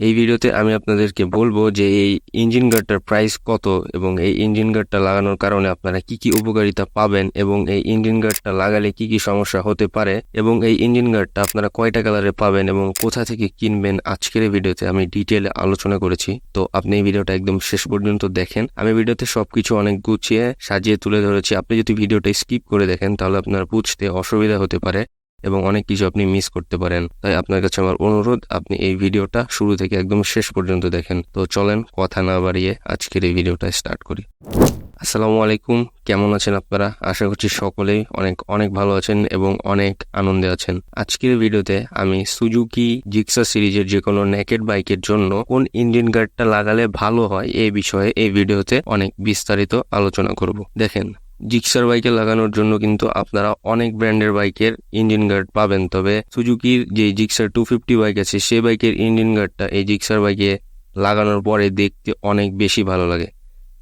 এই ভিডিওতে আমি আপনাদেরকে বলব যে এই ইঞ্জিন গার্ডটার প্রাইস কত এবং এই ইঞ্জিন গার্ডটা লাগানোর কারণে আপনারা কি কি উপকারিতা পাবেন এবং এই ইঞ্জিন গার্ডটা লাগালে কি কি সমস্যা হতে পারে এবং এই ইঞ্জিন গার্ডটা আপনারা কয়টা কালারে পাবেন এবং কোথা থেকে কিনবেন আজকের এই ভিডিওতে আমি ডিটেলে আলোচনা করেছি। তো আপনি এই ভিডিওটা একদম শেষ পর্যন্ত দেখেন। আমি ভিডিওতে সবকিছু অনেক গুছিয়ে সাজিয়ে তুলে ধরেছি। আপনি যদি ভিডিওটা স্কিপ করে দেখেন তাহলে আপনার বুঝতে অসুবিধা হতে পারে। এবং অনেক কিছু আপনি মিস করতে পারেন। তাই আপনার কাছে আমার অনুরোধ, আপনি এই ভিডিওটা শুরু থেকে একদম শেষ পর্যন্ত দেখেন। তো চলেন কথা না বাড়িয়ে আজকের এই ভিডিওটা স্টার্ট করি। আসসালামু আলাইকুম, কেমন আছেন আপনারা? আশা করছি সকলেই অনেক অনেক ভালো আছেন এবং অনেক আনন্দে আছেন। আজকের ভিডিওতে আমি সুজুকি জিক্সা সিরিজের যে কোনো নেকেড বাইকের জন্য কোন ইঞ্জিন গার্ডটা লাগালে ভালো হয় এই বিষয়ে এই ভিডিওতে অনেক বিস্তারিত আলোচনা করব। দেখেন জিক্সার বাইকে লাগানোর জন্য কিন্তু আপনারা অনেক ব্র্যান্ডের বাইকের ইঞ্জিন গার্ড পাবেন। তবে সুজুকির যে জিক্সার টু ফিফটি বাইক আছে, সে বাইকের ইঞ্জিন গার্ডটা এই জিক্সার বাইকে লাগানোর পরে দেখতে অনেক বেশি ভালো লাগে।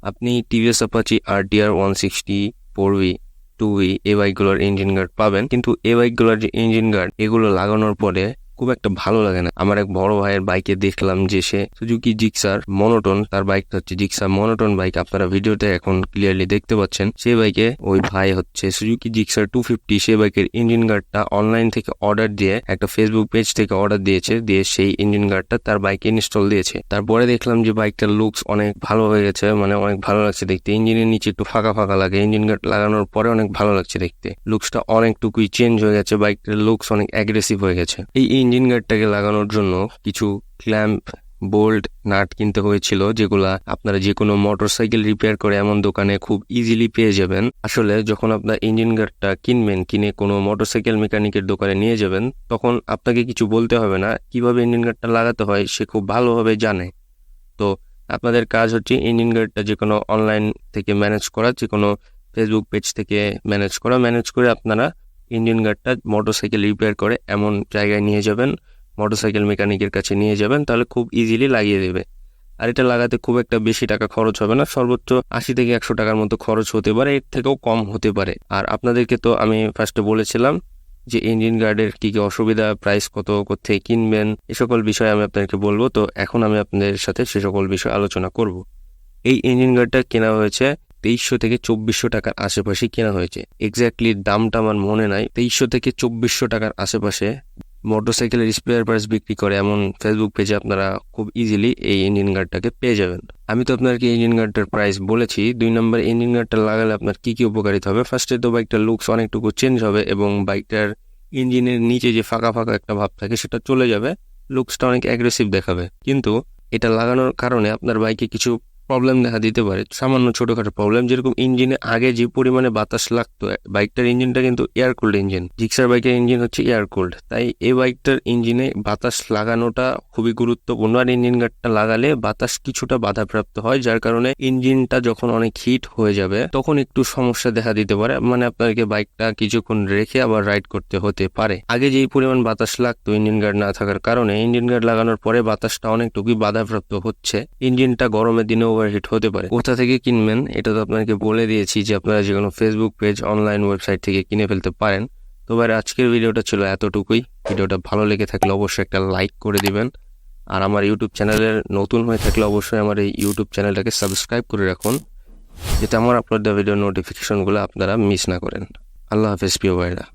আপনি TVS Apache RTR one sixty four V two V এ বাইকগুলোর ইঞ্জিন গার্ড পাবেন। কিন্তু এ বাইকগুলোর যে ইঞ্জিন গার্ড, এগুলো লাগানোর পরে খুব একটা ভালো লাগে না। আমার এক বড় ভাইয়ের বাইকে দেখলাম যে সে সুজুকি জিক্সার মনোটন তার বাইকটা হচ্ছে জিক্সার মনোটন বাইক আপনারা ভিডিওতে এখন ক্লিয়ারলি দেখতে পাচ্ছেন সেই বাইকে ওই ভাই হচ্ছে সুজুকি জিক্সার টু ফিফটি সেই বাইকের ইঞ্জিন গার্ডটা অনলাইন থেকে অর্ডার দিয়ে একটা ফেসবুক পেজ থেকে অর্ডার দিয়েছে, দিয়ে সেই ইঞ্জিন গার্ডটা তার বাইকে ইনস্টল দিয়েছে। তারপরে দেখলাম যে বাইকটার লুকস অনেক ভালো হয়ে গেছে মানে অনেক ভালো লাগছে দেখতে। ইঞ্জিনের নিচে একটু ফাঁকা ফাঁকা লাগে ইঞ্জিন গার্ড লাগানোর পরে অনেক ভালো লাগছে দেখতে। লুকসটা অনেকটুকুই চেঞ্জ হয়ে গেছে বাইকটার লুকস অনেক অ্যাগ্রেসিভ হয়ে গেছে। এই ইঞ্জিন গার্ডটাকে লাগানোর জন্য কিছু ক্ল্যাম্প বোল্ট নাট কিনতে হয়েছিল, যেগুলা আপনারা যে কোনো মোটরসাইকেল রিপেয়ার করে এমন দোকানে খুব ইজিলি পেয়ে যাবেন। আসলে যখন আপনার ইঞ্জিন গার্ডটা কিনবেন, কিনে কোনো মোটরসাইকেল মেকানিকের দোকানে নিয়ে যাবেন, তখন আপনাকে কিছু বলতে হবে না, কীভাবে ইঞ্জিন গার্ডটা লাগাতে হয় সে খুব ভালোভাবে জানে। তো আপনাদের কাজ হচ্ছে ইঞ্জিন গার্ডটা যে কোনো অনলাইন থেকে ম্যানেজ করা যে কোনো ফেসবুক পেজ থেকে ম্যানেজ করা। ম্যানেজ করে আপনারা ইঞ্জিন গার্ডটা মোটরসাইকেল রিপেয়ার করে এমন জায়গায় নিয়ে যাবেন মোটরসাইকেল মেকানিকের কাছে নিয়ে যাবেন, তাহলে খুব ইজিলি লাগিয়ে দেবে। আর এটা লাগাতে খুব একটা বেশি টাকা খরচ হবে না, সর্বোচ্চ আশি থেকে একশো টাকার মতো খরচ হতে পারে, এর থেকেও কম হতে পারে। আর আপনাদেরকে তো আমি ফার্স্টে বলেছিলাম যে ইঞ্জিন গার্ডের কী কী অসুবিধা প্রাইস কত কোথায় কিনবেন, এ সকল বিষয়ে আমি আপনাদেরকে বলব। তো এখন আমি আপনাদের সাথে সে সকল বিষয়ে আলোচনা করব। এই ইঞ্জিন গার্ডটা কেনা হয়েছে তেইশশো থেকে চব্বিশশো টাকার আশেপাশে কেনা হয়েছে। এক্স্যাক্টলি দামটা আমার মনে নাই। তেইশশো থেকে চব্বিশশো টাকার আশেপাশে মোটরসাইকেলের স্পেয়ার পার্টস বিক্রি করে এমন ফেসবুক পেজে আপনারা খুব ইজিলি এই ইঞ্জিন গার্ডটাকে পেয়ে যাবেন। আমি তো আপনাকে ইঞ্জিন গার্ডটার প্রাইস বলেছি। দুই নম্বর ইঞ্জিন গার্ডটা লাগালে আপনার কী কী উপকারিতা হবে? ফার্স্টে তো বাইকটার লুকস অনেকটুকু চেঞ্জ হবে এবং বাইকটার ইঞ্জিনের নিচে যে ফাঁকা ফাঁকা একটা ভাব থাকে সেটা চলে যাবে। লুকসটা অনেক অ্যাগ্রেসিভ দেখাবে। কিন্তু এটা লাগানোর কারণে আপনার বাইকে কিছু প্রবলেম দেখা দিতে পারে। সামান্য ছোটখাটো প্রবলেম যেরকম ইঞ্জিনে আগে যে পরিমাণে বাতাস লাগতো বাইকটার ইঞ্জিনটা কিন্তু এয়ার কোল্ড ইঞ্জিন জিক্সার বাইকের ইঞ্জিন হচ্ছে এয়ার কুল্ড তাই এই বাইকটার ইঞ্জিনে বাতাস লাগানোটা খুবই গুরুত্বপূর্ণ, আর ইঞ্জিন গার্ডটা লাগালে বাতাস কিছুটা বাধাপ্রাপ্ত হয়, যার কারণে ইঞ্জিনটা যখন অনেক হিট হয়ে যাবে, তখন একটু সমস্যা দেখা দিতে পারে মানে আপনাকে বাইকটা কিছুক্ষণ রেখে আবার রাইড করতে হতে পারে। আগে যেই পরিমাণ বাতাস লাগতো ইঞ্জিন গার্ড না থাকার কারণে ইঞ্জিন গার্ড লাগানোর পরে বাতাসটা অনেকটুকুই বাধাপ্রাপ্ত হচ্ছে। ইঞ্জিনটা গরমের দিনে ওভারহিট হতে পারে। কোথা থেকে কিনবেন, এটা তো আপনাকে বলে দিয়েছি যে আপনারা যে কোনো ফেসবুক পেজ অনলাইন ওয়েবসাইট থেকে কিনে ফেলতে পারেন। তো এবার আজকের ভিডিওটা ছিল এতটুকুই। ভিডিওটা ভালো লেগে থাকলে অবশ্যই একটা লাইক করে দিবেন। আর আমার ইউটিউব চ্যানেলের নতুন হয়ে থাকলে অবশ্যই আমার এই ইউটিউব চ্যানেলটাকে সাবস্ক্রাইব করে রাখুন, যাতে আমার আপলোড দেওয়া ভিডিও নোটিফিকেশনগুলো আপনারা মিস না করেন। আল্লাহ হাফেজ, প্রিয় ভাইরা।